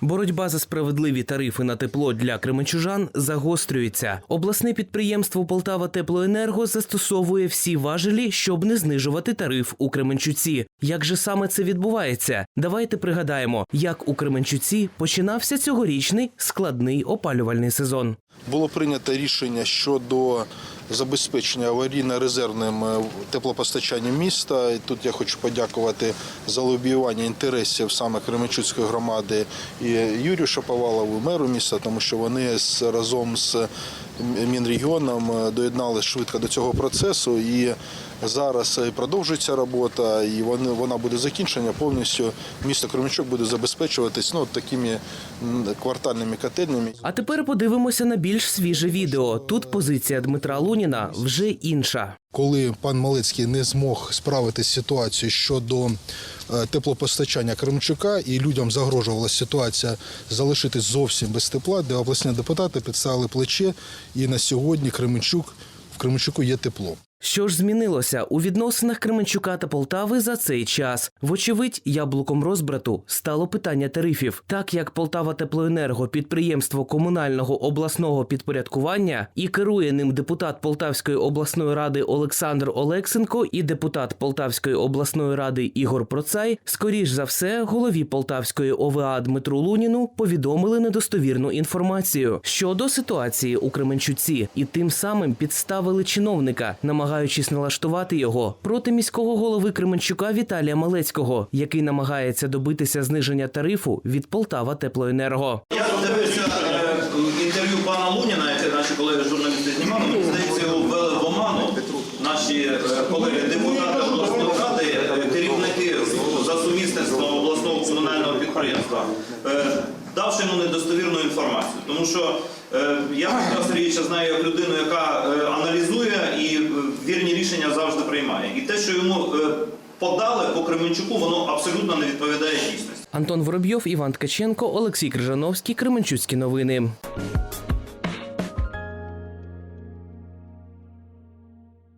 Боротьба за справедливі тарифи на тепло для кременчужан загострюється. Обласне підприємство Полтава Теплоенерго застосовує всі важелі, щоб не знижувати тариф у Кременчуці. Як же саме це відбувається? Давайте пригадаємо, як у Кременчуці починався цьогорічний складний опалювальний сезон. Було прийнято рішення щодо забезпечення аварійно-резервним е, теплопостачанням міста. І тут я хочу подякувати за лобіювання інтересів саме Кременчуцької громади і Юрію Шаповалову, меру міста, тому що вони разом з Мінрегіоном доєдналися доєднали швидко до цього процесу. І зараз е, продовжується робота, і вона буде закінчена повністю. Місто Кременчук буде забезпечуватись ну, такими квартальними котельнями. А тепер подивимося на більш свіже відео. Тут позиція Дмитра Луніна вже інша. Коли пан Малецький не змог справитися з ситуацією щодо е, теплопостачання Кремчука, і людям загрожувала ситуація залишитись зовсім без тепла, де обласні депутати підставили плече, і на сьогодні Кременчук в Кременчуку є тепло. Що ж змінилося у відносинах Кременчука та Полтави за цей час? Вочевидь, яблуком розбрату стало питання тарифів. Так як Полтава Теплоенерго підприємство комунального обласного підпорядкування і керує ним депутат Полтавської обласної ради Олександр Олексенко і депутат Полтавської обласної ради Ігор Процай, скоріш за все, голові Полтавської ОВА Дмитру Луніну повідомили недостовірну інформацію щодо ситуації у Кременчуці, і тим самим підставили чиновника, намагаючись налаштувати його проти міського голови Кременчука Віталія Малецького, який намагається добитися зниження тарифу від Полтава Теплоенерго. Я дивився е, інтерв'ю пана Луніна, яке наші колеги журналісти знімали. Мені здається, його ввели в оману. Наші е, колеги депутати обласної ради, е, керівники за сумісництвом обласного комунального підприємства, давши йому недостовірну інформацію. Тому що я Сергійовича знаю як людину, яка вірні рішення завжди приймає. І те, що йому е, подали по Кременчуку, воно абсолютно не відповідає дійсності. Антон Воробйов, Іван Ткаченко, Олексій Крижановський, Кременчуцькі новини.